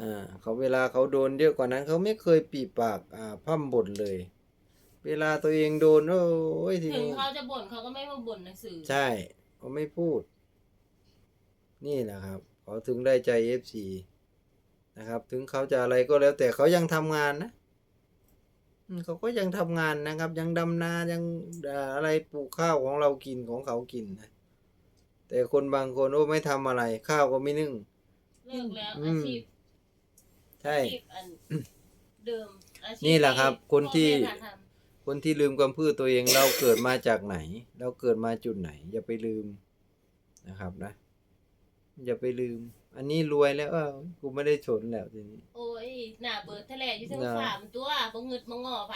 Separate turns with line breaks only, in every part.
อ่าเขาเวลาเขาโดนเยอะกว่านั้นเขาไม่เคยปีปากอ่าพร่ำบ่นเลย เวลาตัวเองโดนโอ้ยที
ถึง
นี้
เขาจะบ่นเขาก็ไม่มาบ่นหนังสือ
ใช่เขาไม่พูด นี่แหละครับเขาถึงได้ใจเอฟซีนะครับ ถึงเขาจะอะไรก็แล้ว แต่เขายังทำงานนะอืมเขาก็ยังทำงานนะครับ ยังดำนายังอ่าอะไรปลูกข้าวของเรากินของเขากินนะแต่คนบางคนโอ้ไม่ทำอะไร ข้าวก็ไม่นึ่ง
เลิกแล้ว
อื
อาม ชีพ
ใช่
อาชีพอันเดิมอาชีพ
นี่แหละครับคนที่
พ่อแม่พาท
คนที่ลืมความพืชตัวเองเราเกิดมาจากไหน เราเกิดมาจุดไหน อย่าไปลืมนะครับนะ อย่าไปลืม อันนี้รวยแล้วเออกูไม่ได้ชนแล้วทีนี้ำ
โอ้ยหน้าเบิดทะเลอยู่ทั้ง
น่ะ
สามตัวบ่งึดบ่งอไผ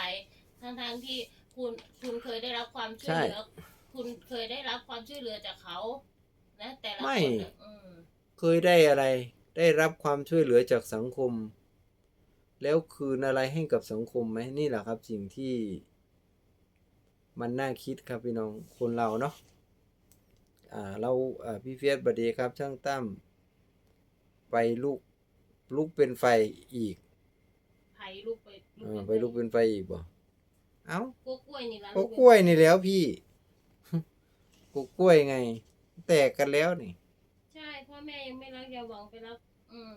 ทั้งทางๆที่คุณคุณเคยได้รับความช่วย
ใช่
เหลือคุณเคยได้รับความช่วยเหลือจากเขา นะ แต่ละ
ไม่
คนน่ะอืม
เคยได้อะไร ได้รับความช่วยเหลือจากสังคม แล้วคืนอะไรให้กับสังคมไหมนี่แหละครับสิ่งที่ มันน่าคิดครับพี่น้องคนเราเนาะอ่าเราอ่าพี่เฟียสบดีครับ ช่างตั้มไปลุกลุกเป็นไฟอีก
ไผลูกไป
เออไปลุกเป็นไฟอีกบ่เอ้า
กล้วยนี่ละ
ก็กล้วยนี่แล้วพี่ ก็กล้วยไง แตกกันแล้วนี่
ใช่พ่อแม่ยังไม่รักอย่าหวังไปรัก อืม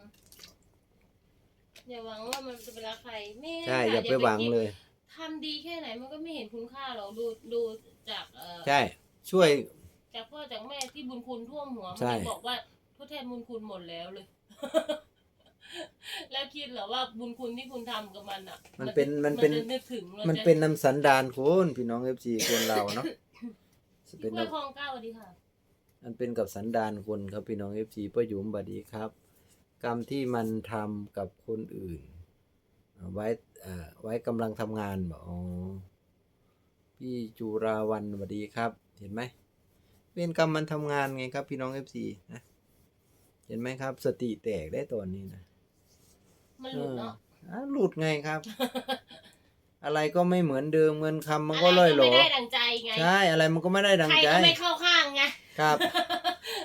อย่าหวังว่ามันจะไปรักใครแม่
ใช่
ค่ะ
อย่าไปหวังเลย
ทำดีแค่ไหนมันก็ไม่เห็นคุณค่าหรอกดูดูจากเอ่อ
ใช่ ช่วย
จากพ่อจากแม่ที่บุญคุณท่วมหัวมัน
ใช่
ยังบอกว่าทดแทนบุญคุณหมดแล้วเลย แล้วคิดเหรอว่าบุญคุณที่คุณทำกับมันอะ
มันเป็นมันเป็น
จะนึกถึงรา
มัน
จะ
เป็นน้ำสันดานคนพี่น้องเอฟซีคนเราเนาะเป็
พี่
น
กล้วยคลองเก้าสวัสดีค่ะ
มันเป็นกับสันดานคนครับพี่น้องเอฟซีประยุมบดีครับ กรรมที่มันทำกับคนอื่นเอาไว้เอ่อไว้กำลังทำงานบอกอ๋อพี่จุราวันสวัสดีครับ เห็นไหมเป็นกรรมมันทำงานไงครับ พี่น้องเอฟซีนะเห็นไหมครับ สติแตกได้ตอนนี้นะ
มันหลุดเนาะ
อะหลุดไงครับ อะไรก็ไม่เหมือนเดิมเงินคำมันก็ล่อยหละอ
ไรไม่ได้ดังใจไง
ใช่อะไรมันก็ไม่ได้ดัง
ใคร
ใจ
ก็ไม่เข้าข้างไง
ครับ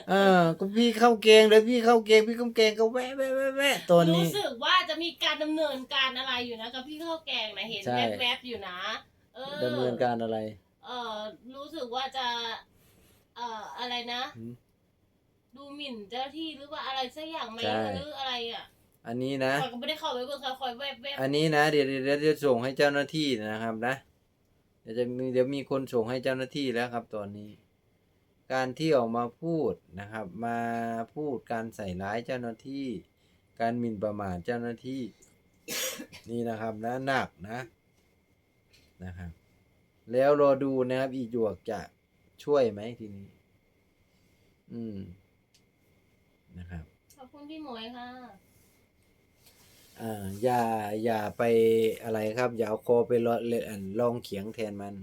เออก็พี่เข้าเกงเลยพี่เข้าเกงพี่เข้าเกงก็แวะแวะแวะแวะตัวนี้
รู้สึกว่าจะมีการดำเนินการอะไรอยู่นะกับพี่ข้าวแกงนะเห็น
ใช่
แวบๆอยู่นะ เออ
ดำเนินการอะไร
เออรู้สึกว่าจะ เอ่ออะไรนะ
หืม
ดูหมิ่นเจ้าหน้าที่หรือว่าอะไรสักอย่างไหม
ใช่
หรืออะไรอะ
อันนี้นะ
คอยก็ไม่ได้เข้าไปเบิ่งเขาคอยแวบๆ
อันนี้นะ เดี๋ยวเดี๋ยวเดี๋ยวจะส่งให้เจ้าหน้าที่นะครับนะ เดี๋ยวจะมีเดี๋ยวมีคนส่งให้เจ้าหน้าที่แล้วครับตอนนี้ การที่ออกมาพูดนะครับ มาพูดการใส่ร้ายเจ้าหน้าที่ การหมิ่นประมาทเจ้าหน้าที่ นี่นะครับนะหนักนะนะครับ แล้วรอดูนะครับ อีหยวกจะช่วยไหมทีนี้ อืมนะครับ
ขอบคุณพี่หมวยค่ะ
อ่าอย่าอย่าไปอะไรครับ อย่าเอาคอไปลอเลอันลองเขียงแทนมัน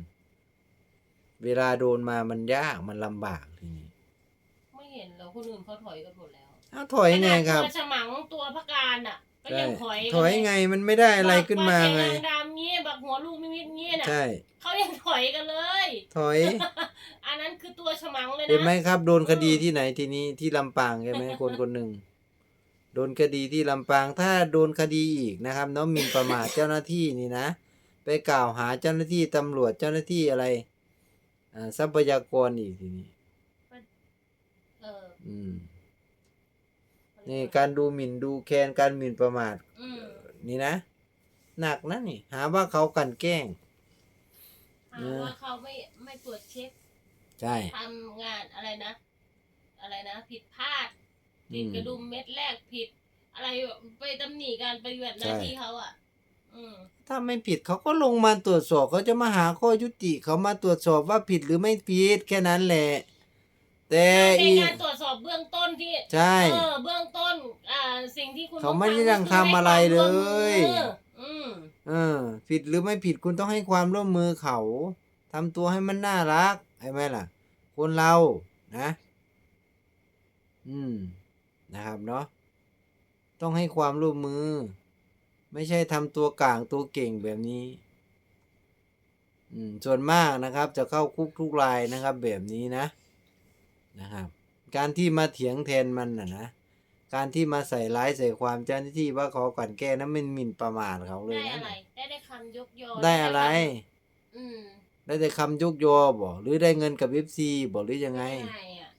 เวลาโดนมามันยากมันลำบากทีนี้
ไม่เห็นเหรอคนอื่นเขาถอยกันหมดแล้ว
อ้าวถอยไงครับ
ขนาดตัวฉมังตัวพระการอะ ก็ยังถอยกัน
ถอยไงมันไม่ได้อะไรขึ้นมาไง
บักบักแดงดำเงี้ยบักหัวลูกมิมิดเงี้ยน่ะ
ใช่
เขายังถอยกันเลย
ถอย
อันนั้นคือตัวฉมังเลยนะ
เห็นไหมครับ โดนคดีที่ไหนทีนี้ที่ลำปางใช่ไหมคนคนหนึ่งโดนคดีที่ลำปางถ้าโดนคดีอีกนะครับ น้องหมินประมาทเจ้าหน้าที่นี่นะ ไปกล่าวหาเจ้าหน้าที่ตำรวจเจ้าหน้าที่อะไรอ่า ทรัพยากรอีกทีนี้
เออ
อืมนี่การดูหมิ่นดูแคลนการหมิ่นประมาท
อืม
นี่นะหนักนะนี่ หาว่าเขากลันแกล้ง
หาว่าเขาไม่ไม่ตรวจเช็ค
ใช่
ทำงานอะไรนะ อะไรนะ ผิดพลาด
อื
ผิด
ม
กระดุมเม็ดแรกผิด อะไรไปตำหนิการปฏิบัติหน้า
ใช่
ที่เขาอะอืม
ถ้าไม่ผิดเขาก็ลงมาตรวจสอบเขาจะมาหาข้อยุติเขามาตรวจสอบว่าผิดหรือไม่ผิดแค่นั้นแหละ แต่
เป็น
อี
การตรวจสอบเบื้องต้นที่
ใช่
เออเบื้องต้นอ่าสิ่งที่คุณ
เขาไม่ได้
ต้
ยั
อง
ทำอะไรเลย
ให้ความร่วมมืออืม
เออ ผิดหรือไม่ผิดคุณต้องให้ความร่วมมือเขาทำตัวให้มันน่ารักใช่ไหมล่ะ คนเรานะ อืมนะครับเนาะต้องให้ความร่วมมือ ไม่ใช่ทำตัวกลางตัวเก่งแบบนี้อืมส่วนมากนะครับจะเข้าคุกทุกรายนะครับแบบนี้นะนะครับ การที่มาเถียงแทนมันนะนะการที่มาใส่ร้ายใส่ความเจ้าหน้าที่ว่าเขากลั่นแกล้งนั้นมันหมิ่นประมาทเขาเลย
ได้
นะ
อะไรได้ได้คำยกยอ
ได้อะไร
อืม
ได้แต่คำยุกยอบอกหรือได้เงินกับเอฟซีบอกหรือยังไง
ด้อะ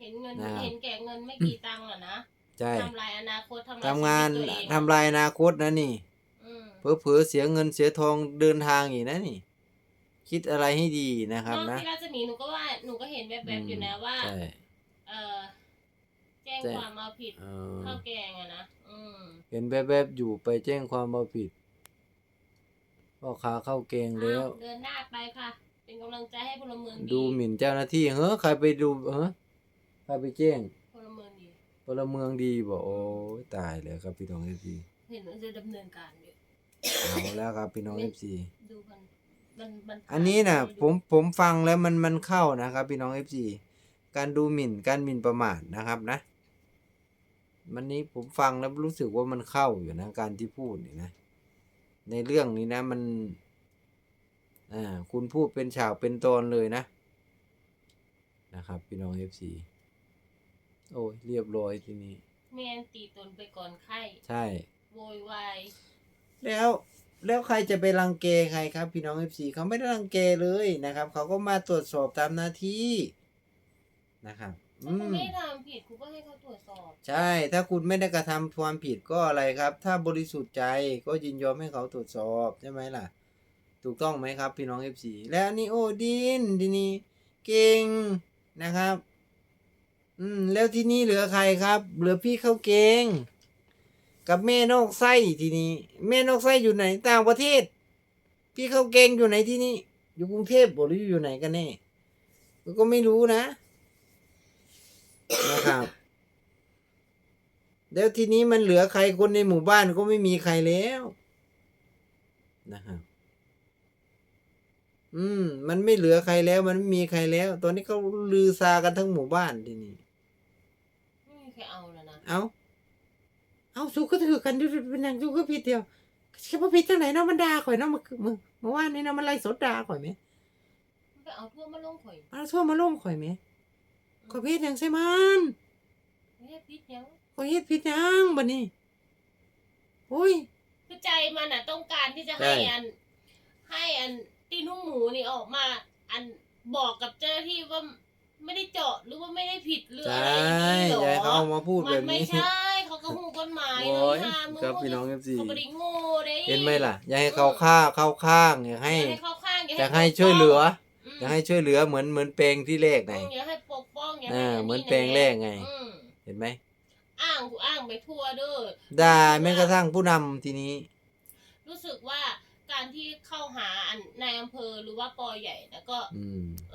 เห็นเงิน
นะครับ
เห็นแก่เงินไม่กี่ตังค์หรอนะ
ใช่
ทำลายอนาคตทำลาย
ทำงาน
ชีวิตตัวเอง
ทำลายอนาคตนะนี่
อืม
เผลอๆเสียเงินเสียทองเดินทางอีกนะนี่ คิดอะไรให้ดีนะครับ
นอก
นะ
ที่ราชมีหนูก็ว่าหนูก็เห็นแบบๆอยู่นะว่า
ใช่
เออแจ้ง
แจ้ง
ความเอาผิด
เออ
ข้าวแกงอะนะอืม
เห็นแบบๆอยู่ไปแจ้งความเอาผิดพ่อค้าเข้าเกงแล้ว
อ้าวเดินหน้าไปค่ะ เป็นกำลังใจให้พลเมือง
ดูหมิ่นเจ้าหน้าที่เฮ้อใครไปดูเฮ้อใครไปแจ้ง
พลเมืองดี
พลเมืองดีบอกโอ้ยตายแล้วครับพี่น้องเอฟซี
เห็นว่าจะดำเนินการอยู่
เอาแล้วครับพี่น้องเอฟซี
ดูมันมันมัน
อันนี้นะ
ดู
ผมผมฟังแล้วมันมันเข้านะครับ พี่น้องเอฟซีการดูหมิ่นการหมิ่นประมาทนะครับนะ มันนี้ผมฟังแล้วรู้สึกว่ามันเข้าอยู่นะการที่พูดนี่นะ ในเรื่องนี้นะมัน อ่า คุณพูดเป็นฉากเป็นตอนเลยนะ นะครับ พี่น้องเอฟซี โอ้ยเรียบร้อยทีนี้
แมนตีตนไปก่อนไข้
ใช่
โวยวาย
แล้วแล้วใครจะไปรังเกใครครับพี่น้องเอฟซีเขาไม่ได้รังเกเลยนะครับ เขาก็มาตรวจสอบตามหน้าที่นะครับ
ถ้า
อื
คุณ
ม
ไม่ได้ทำผิดคุณก็ให้เขาตรวจสอบ
ใช่ถ้าคุณไม่ได้กระทำความผิดก็อะไรครับ ถ้าบริสุทธิ์ใจก็ยินยอมให้เขาตรวจสอบใช่ไหมล่ะ ถูกต้องไหมครับพี่น้องเอฟซีแล้วอันนี่โอ้ดินทีนี้เก่งนะครับ อืม แล้วที่นี่เหลือใครครับ เหลือพี่เข้าวเก่งกับแม่นอกไส้ทีนี้ แม่นอกไส้อยู่ไหนต่างประเทศ พี่เข้าวเก่งอยู่ไหนที่นี่อยู่กรุงเทพหรืออยู่ไหนกันแน่ก็ไม่รู้นะนะครับ แล้วทีนี้มันเหลือใครคนในหมู่บ้านก็ไม่มีใครแล้วนะครับอืม มันไม่เหลือใครแล้ว มันไม่มีใครแล้ว ตอนนี้เขาลือซากันทั้งหมู่บ้านทีนี้
ไม่มีใครเอาแล้วนะ
เอาเอาสู้ก็ถือกันอยู่เป็นอย่างสู้ก็ผิดเดียวแค่พอผิดจังไหนเนาะมันด่าข่อยเนาะมันคือมึงเมื่อวานนี้เนาะมันไล่สดด่าข่อยไหม
มันไปเอาทั่วมาลงข่อย
มันทั่วมาลงข่อยไหมข่อยผิดอย่างใช่มัน
ไม่ได้พิษยัง
ข่อยเฮ็ดผิดหยังบัดนี้โอ้ย
คือใจมันอะ ต้องการที่จะ
ใช่
ให้อัน ให้อันตีนุ่งหมูนี่ออกมา อันบอกกับเจ้าหน้าที่ว่า ไม่ได้เจาะหรือว่าไม่ได้ผิดหรือ
ใช
อะไรอย่าง่นี้เหรอ
ยายเขาเอามาพูด
มั
แบ
น
บ
ไม่
นี้
ใช่ เขาก็หูกฎหมาย
โอ้ย
เลยค่ะมึง
ครับพี่น้อง FC
เขาไม่ได้โง่เด้
เห็นไหมล่ะ อย่าให้เขาฆ่าเข้าข้าง อย่าให้
อย่าให้เข้าข้าง
อยากให้ช่วยเหลือ
อืม
อยากให้ช่วยเหลือเหมือนเหมือนเพลงที่แรกไง
อืมอย่าให้ปกป้องอย่า
อ่า
ให้
เหมือนะเพลงแรกไง
อืม
เห็นไหม
อ้างกูอ้างไปทั่วเด้อ
ด่าแม้กระทั่งผู้นำทีนี้
รู้สึกว่าการที่เข้าหาอันในอำเภอหรือว่าปอใหญ่แล้วก็
อืม